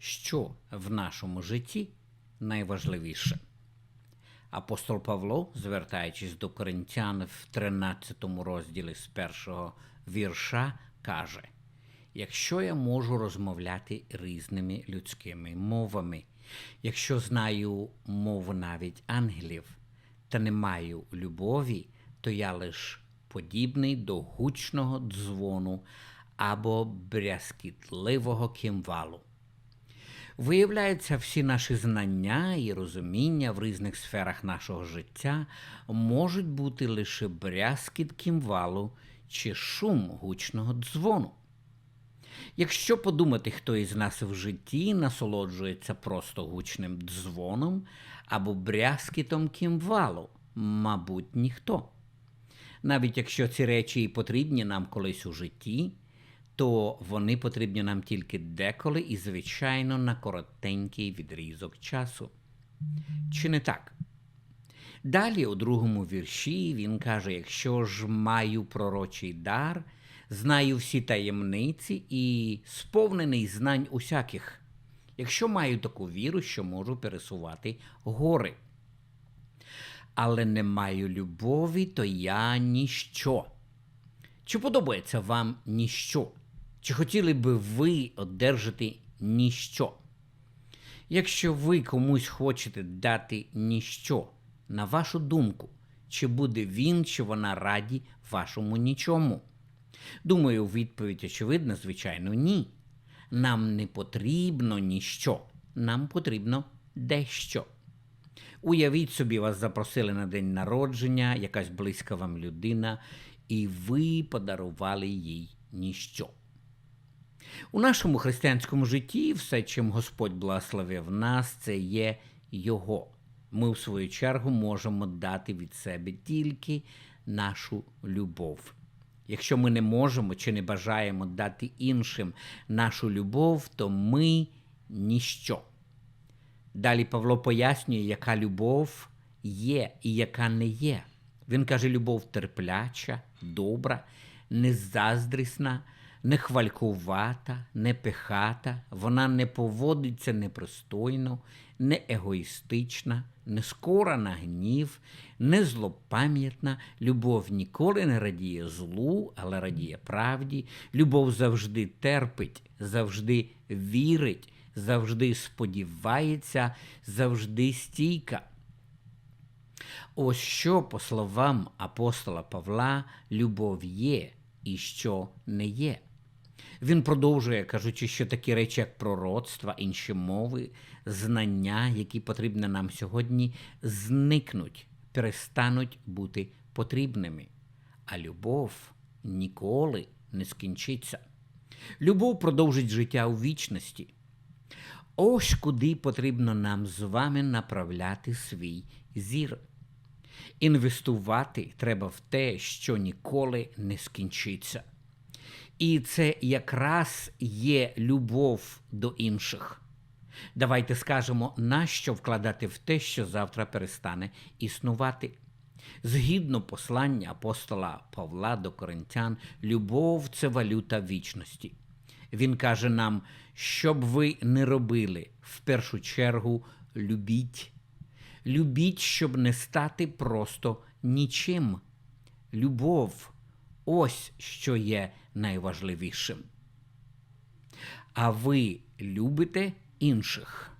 що в нашому житті найважливіше. Апостол Павло, звертаючись до коринтян в 13 розділі з першого вірша, каже: Якщо я можу розмовляти різними людськими мовами, якщо знаю мову навіть ангелів, та не маю любові, то я лиш подібний до гучного дзвону або брязкітливого кімвалу. Виявляється, всі наші знання і розуміння в різних сферах нашого життя можуть бути лише брязкіт кімвалу чи шум гучного дзвону. Якщо подумати, хто із нас в житті насолоджується просто гучним дзвоном або брязкітом кімвалу, мабуть, ніхто. Навіть якщо ці речі і потрібні нам колись у житті, то вони потрібні нам тільки деколи і, звичайно, на коротенький відрізок часу. Чи не так? Далі, у другому вірші, він каже: якщо ж маю пророчий дар, знаю всі таємниці і сповнений знань усяких, якщо маю таку віру, що можу пересувати гори. Але не маю любові, то я ніщо. Чи подобається вам ніщо? Чи хотіли би ви одержати ніщо? Якщо ви комусь хочете дати ніщо, на вашу думку, чи буде він, чи вона раді вашому нічому? Думаю, відповідь очевидна, звичайно, ні. Нам не потрібно ніщо, нам потрібно дещо. Уявіть собі, вас запросили на день народження, якась близька вам людина, і ви подарували їй ніщо. У нашому християнському житті все, чим Господь благословив нас, це є Його. Ми, в свою чергу, можемо дати від себе тільки нашу любов. Якщо ми не можемо чи не бажаємо дати іншим нашу любов, то ми ніщо. Далі Павло пояснює, яка любов є і яка не є. Він каже: любов терпляча, добра, незаздрісна, не хвалькувата, не пихата, вона не поводиться непристойно, не егоїстична, не скора на гнів, не злопам'ятна. Любов ніколи не радіє злу, але радіє правді. Любов завжди терпить, завжди вірить, завжди сподівається, завжди стійка. Ось що, по словам апостола Павла, любов є і що не є. Він продовжує, кажучи, що такі речі, як пророцтва, інші мови, знання, які потрібні нам сьогодні, зникнуть, перестануть бути потрібними. А любов ніколи не скінчиться. Любов продовжить життя у вічності. Ось куди потрібно нам з вами направляти свій зір. Інвестувати треба в те, що ніколи не скінчиться. І це якраз є любов до інших. Давайте скажемо, нащо вкладати в те, що завтра перестане існувати. Згідно послання апостола Павла до Коринтян, любов це валюта вічності. Він каже нам, щоб ви не робили, в першу чергу любіть. Любіть, щоб не стати просто нічим. Любов ось що є найважливішим. А ви любите інших.